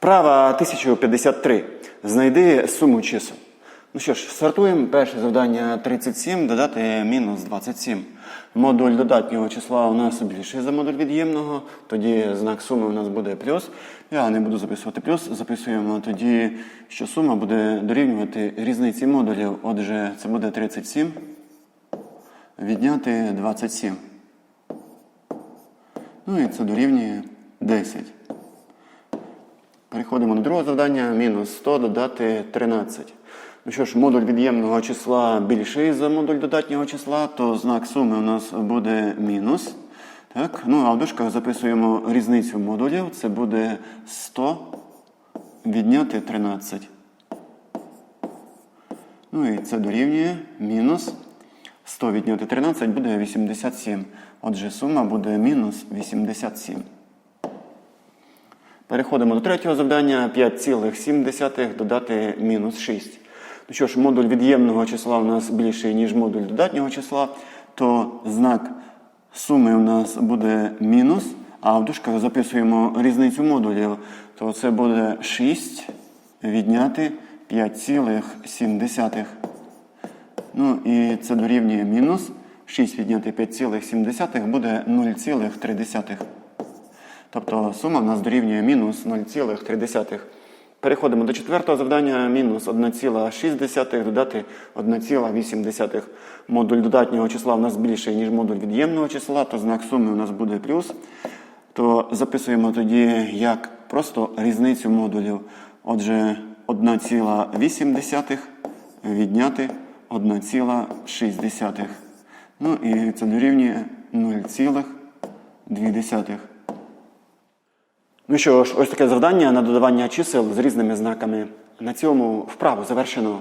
Вправа 1053. Знайди суму чисел. Ну що ж, стартуємо. Перше завдання 37, додати мінус 27. Модуль додатнього числа у нас більший за модуль від'ємного, тоді знак суми у нас буде плюс. Я не буду записувати плюс, записуємо тоді, що сума буде дорівнювати різниці модулів. Отже, це буде 37. Відняти 27. Ну і це дорівнює 10. Переходимо до другого завдання. Мінус 100 додати 13. Ну що ж, модуль від'ємного числа більший за модуль додатнього числа, то знак суми у нас буде мінус. Так? Ну, а в дужках записуємо різницю модулів. Це буде 100 відняти 13. Ну і це дорівнює мінус 100 відняти 13 буде 87. Отже, сума буде мінус 87. Переходимо до третього завдання. 5,7 додати мінус 6. Ну що ж, модуль від'ємного числа у нас більший, ніж модуль додатнього числа, то знак суми у нас буде мінус, а в дужках записуємо різницю модулів, то це буде 6 відняти 5,7. Ну і це дорівнює мінус. 6 відняти 5,7 буде 0,3. Тобто сума в нас дорівнює мінус 0,3. Переходимо до четвертого завдання. Мінус 1,6 додати 1,8. Модуль додатнього числа у нас більший, ніж модуль від'ємного числа, то знак суми у нас буде плюс. То записуємо тоді як просто різницю модулів. Отже, 1,8 відняти 1,6. Ну і це дорівнює 0,2. Ну що ж, ось таке завдання на додавання чисел з різними знаками. На цьому вправу завершено.